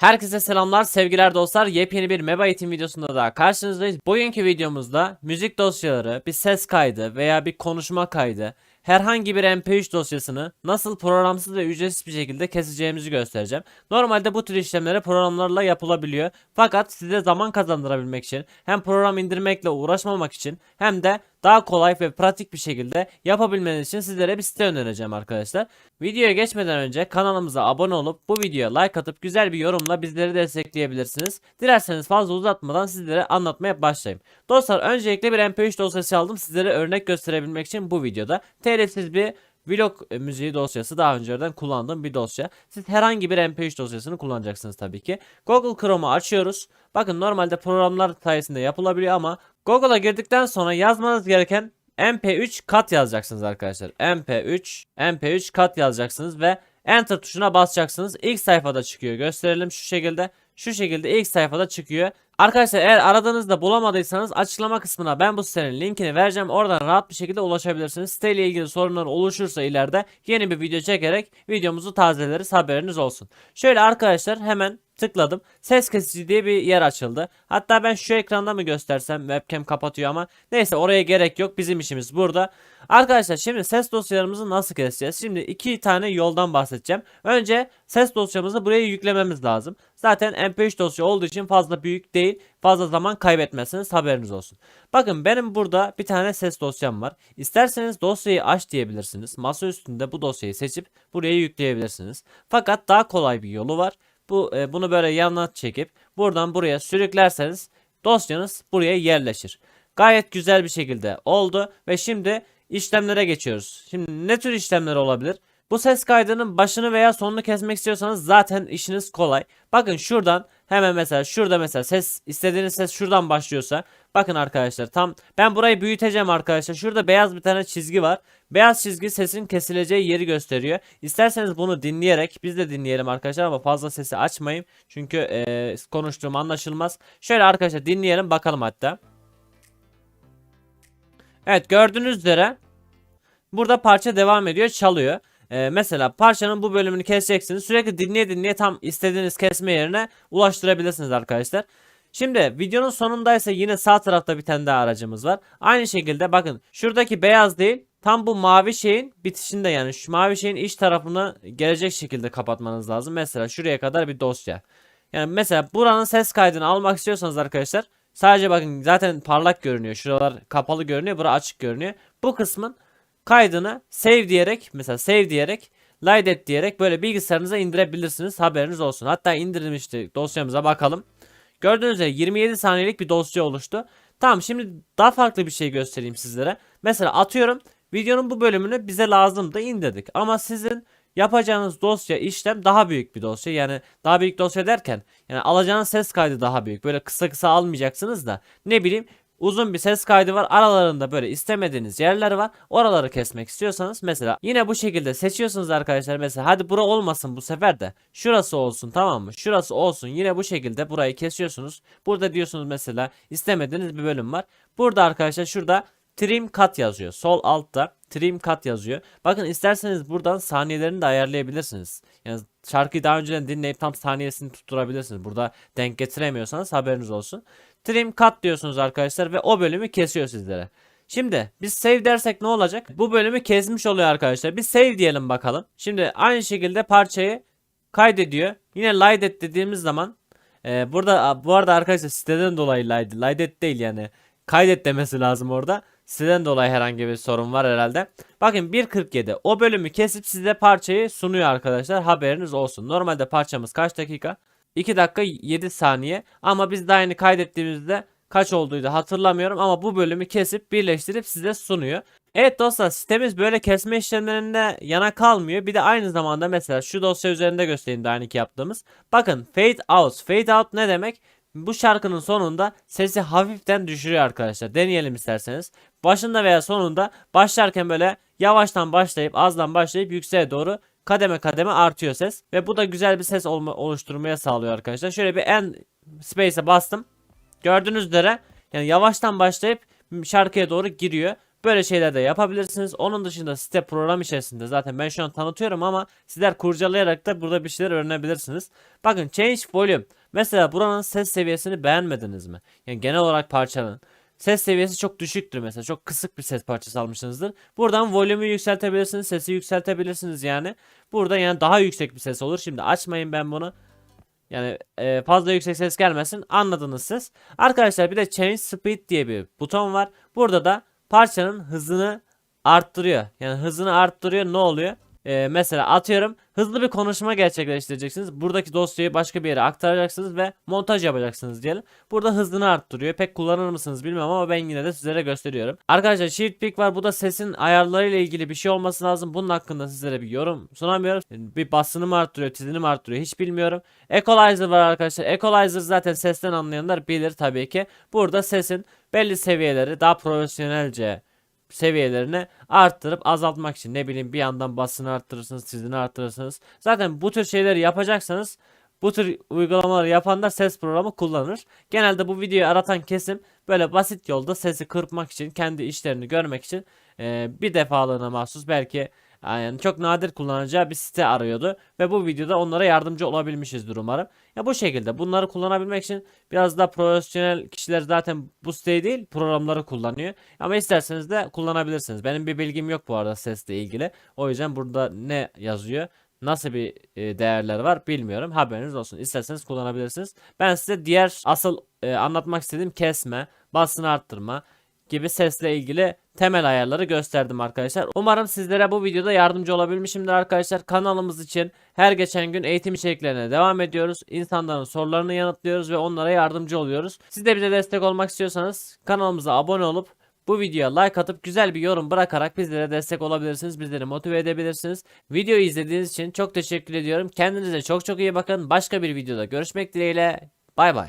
Herkese selamlar, sevgiler dostlar. Yepyeni bir MEBA eğitim videosunda daha karşınızdayız. Bugünkü videomuzda müzik dosyaları, bir ses kaydı veya bir konuşma kaydı, herhangi bir MP3 dosyasını nasıl programsız ve ücretsiz bir şekilde keseceğimizi göstereceğim. Normalde bu tür işlemleri programlarla yapılabiliyor. Fakat size zaman kazandırabilmek için hem program indirmekle uğraşmamak için hem de daha kolay ve pratik bir şekilde yapabilmeniz için sizlere bir site önereceğim arkadaşlar. Videoya geçmeden önce kanalımıza abone olup bu videoya like atıp güzel bir yorumla bizleri destekleyebilirsiniz. Dilerseniz fazla uzatmadan sizlere anlatmaya başlayayım. Dostlar öncelikle bir MP3 dosyası aldım sizlere örnek gösterebilmek için bu videoda. Telifsiz bir vlog e, müziği dosyası daha önceden kullandığım bir dosya. Siz herhangi bir MP3 dosyasını kullanacaksınız tabii ki. Google Chrome'u açıyoruz. Bakın normalde programlar sayesinde yapılabiliyor ama Google'a girdikten sonra yazmanız gereken MP3 kat yazacaksınız arkadaşlar. MP3 MP3 kat yazacaksınız ve Enter tuşuna basacaksınız. İlk sayfada çıkıyor. Gösterelim şu şekilde. Şu şekilde ilk sayfada çıkıyor. Arkadaşlar eğer aradığınızda bulamadıysanız açıklama kısmına ben bu sitenin linkini vereceğim. Oradan rahat bir şekilde ulaşabilirsiniz. Siteyle ilgili sorunlar oluşursa ileride yeni bir video çekerek videomuzu tazeleriz haberiniz olsun. Şöyle arkadaşlar hemen tıkladım. Ses kesici diye bir yer açıldı. Hatta ben şu ekranda mı göstersem webcam kapatıyor ama neyse oraya gerek yok. Bizim işimiz burada. Arkadaşlar şimdi ses dosyalarımızı nasıl keseceğiz? Şimdi iki tane yoldan bahsedeceğim. Önce ses dosyamızı buraya yüklememiz lazım. Zaten MP3 dosya olduğu için fazla büyük değil. Fazla zaman kaybetmezsiniz haberiniz olsun. Bakın benim burada bir tane ses dosyam var. İsterseniz dosyayı aç diyebilirsiniz. Masa üstünde bu dosyayı seçip buraya yükleyebilirsiniz. Fakat daha kolay bir yolu var. Bu e, bunu böyle yanına çekip buradan buraya sürüklerseniz dosyanız buraya yerleşir. Gayet güzel bir şekilde oldu ve şimdi işlemlere geçiyoruz. Şimdi ne tür işlemler olabilir? Bu ses kaydının başını veya sonunu kesmek istiyorsanız zaten işiniz kolay. Bakın şuradan hemen mesela şurada mesela ses istediğiniz ses şuradan başlıyorsa bakın arkadaşlar tam ben burayı büyüteceğim arkadaşlar. Şurada beyaz bir tane çizgi var. Beyaz çizgi sesin kesileceği yeri gösteriyor. İsterseniz bunu dinleyerek biz de dinleyelim arkadaşlar ama fazla sesi açmayın. Çünkü eee konuştuğum anlaşılmaz. Şöyle arkadaşlar dinleyelim bakalım hatta. Evet gördüğünüz üzere burada parça devam ediyor çalıyor. Ee, mesela parçanın bu bölümünü keseceksiniz. Sürekli dinleye dinleye tam istediğiniz kesme yerine ulaştırabilirsiniz arkadaşlar. Şimdi videonun sonundaysa yine sağ tarafta bir tane daha aracımız var. Aynı şekilde bakın şuradaki beyaz değil tam bu mavi şeyin bitişinde yani şu mavi şeyin iç tarafını gelecek şekilde kapatmanız lazım. Mesela şuraya kadar bir dosya. Yani mesela buranın ses kaydını almak istiyorsanız arkadaşlar sadece bakın zaten parlak görünüyor. Şuralar kapalı görünüyor. Bura açık görünüyor. Bu kısmın kaydını save diyerek mesela save diyerek light et diyerek böyle bilgisayarınıza indirebilirsiniz. Haberiniz olsun. Hatta indirilmişti dosyamıza bakalım. Gördüğünüz üzere 27 saniyelik bir dosya oluştu. Tamam şimdi daha farklı bir şey göstereyim sizlere. Mesela atıyorum videonun bu bölümünü bize lazımdı indirdik. Ama sizin yapacağınız dosya işlem daha büyük bir dosya. Yani daha büyük dosya derken yani alacağınız ses kaydı daha büyük. Böyle kısa kısa almayacaksınız da ne bileyim uzun bir ses kaydı var. Aralarında böyle istemediğiniz yerler var. Oraları kesmek istiyorsanız mesela yine bu şekilde seçiyorsunuz arkadaşlar. Mesela hadi bura olmasın bu sefer de. Şurası olsun tamam mı? Şurası olsun. Yine bu şekilde burayı kesiyorsunuz. Burada diyorsunuz mesela istemediğiniz bir bölüm var. Burada arkadaşlar şurada trim cut yazıyor. Sol altta trim cut yazıyor. Bakın isterseniz buradan saniyelerini de ayarlayabilirsiniz. Yani şarkıyı daha önceden dinleyip tam saniyesini tutturabilirsiniz. Burada denk getiremiyorsanız haberiniz olsun. Trim cut diyorsunuz arkadaşlar ve o bölümü kesiyor sizlere. Şimdi biz save dersek ne olacak? Bu bölümü kesmiş oluyor arkadaşlar. Bir save diyelim bakalım. Şimdi aynı şekilde parçayı kaydediyor. Yine light dediğimiz zaman e, burada bu arada arkadaşlar siteden dolayı light, light değil yani. Kaydet demesi lazım orada. Siteden dolayı herhangi bir sorun var herhalde. Bakın 1.47 o bölümü kesip size parçayı sunuyor arkadaşlar. Haberiniz olsun. Normalde parçamız kaç dakika? 2 dakika 7 saniye. Ama biz daha yeni kaydettiğimizde kaç olduğuydu hatırlamıyorum. Ama bu bölümü kesip birleştirip size sunuyor. Evet dostlar sitemiz böyle kesme işlemlerinde yana kalmıyor. Bir de aynı zamanda mesela şu dosya üzerinde göstereyim daha yaptığımız. Bakın fade out. Fade out ne demek? Bu şarkının sonunda sesi hafiften düşürüyor arkadaşlar. Deneyelim isterseniz. Başında veya sonunda başlarken böyle yavaştan başlayıp azdan başlayıp yükseğe doğru kademe kademe artıyor ses. Ve bu da güzel bir ses oluşturmaya sağlıyor arkadaşlar. Şöyle bir en space'e bastım. Gördüğünüz üzere yani yavaştan başlayıp şarkıya doğru giriyor. Böyle şeyler de yapabilirsiniz. Onun dışında site program içerisinde zaten ben şu an tanıtıyorum ama sizler kurcalayarak da burada bir şeyler öğrenebilirsiniz. Bakın change volume. Mesela buranın ses seviyesini beğenmediniz mi? Yani genel olarak parçanın ses seviyesi çok düşüktür mesela. Çok kısık bir ses parçası almışsınızdır. Buradan volümü yükseltebilirsiniz, sesi yükseltebilirsiniz yani. Burada yani daha yüksek bir ses olur. Şimdi açmayın ben bunu. Yani e, fazla yüksek ses gelmesin. Anladınız siz. Arkadaşlar bir de change speed diye bir buton var. Burada da parçanın hızını arttırıyor. Yani hızını arttırıyor ne oluyor? E, mesela atıyorum hızlı bir konuşma gerçekleştireceksiniz. Buradaki dosyayı başka bir yere aktaracaksınız ve montaj yapacaksınız diyelim. Burada hızını arttırıyor. Pek kullanır mısınız bilmiyorum ama ben yine de sizlere gösteriyorum. Arkadaşlar shift pick var. Bu da sesin ayarlarıyla ilgili bir şey olması lazım. Bunun hakkında sizlere bir yorum sunamıyorum. Bir basını mı arttırıyor, tizini mi arttırıyor hiç bilmiyorum. Equalizer var arkadaşlar. Equalizer zaten sesten anlayanlar bilir tabii ki. Burada sesin belli seviyeleri daha profesyonelce seviyelerini arttırıp azaltmak için ne bileyim bir yandan basını arttırırsınız, tizini arttırırsınız. Zaten bu tür şeyleri yapacaksanız bu tür uygulamaları yapanlar ses programı kullanır. Genelde bu videoyu aratan kesim böyle basit yolda sesi kırpmak için, kendi işlerini görmek için eee, bir defalığına mahsus belki yani çok nadir kullanacağı bir site arıyordu ve bu videoda onlara yardımcı olabilmişizdir umarım. Ya bu şekilde bunları kullanabilmek için biraz daha profesyonel kişiler zaten bu siteyi değil programları kullanıyor. Ama isterseniz de kullanabilirsiniz. Benim bir bilgim yok bu arada sesle ilgili. O yüzden burada ne yazıyor? Nasıl bir e, değerler var bilmiyorum. Haberiniz olsun. İsterseniz kullanabilirsiniz. Ben size diğer asıl e, anlatmak istediğim kesme, basını arttırma gibi sesle ilgili temel ayarları gösterdim arkadaşlar. Umarım sizlere bu videoda yardımcı olabilmişimdir arkadaşlar. Kanalımız için her geçen gün eğitim içeriklerine devam ediyoruz. İnsanların sorularını yanıtlıyoruz ve onlara yardımcı oluyoruz. Siz de bize destek olmak istiyorsanız kanalımıza abone olup bu videoya like atıp güzel bir yorum bırakarak bizlere destek olabilirsiniz. Bizleri motive edebilirsiniz. Videoyu izlediğiniz için çok teşekkür ediyorum. Kendinize çok çok iyi bakın. Başka bir videoda görüşmek dileğiyle. Bay bay.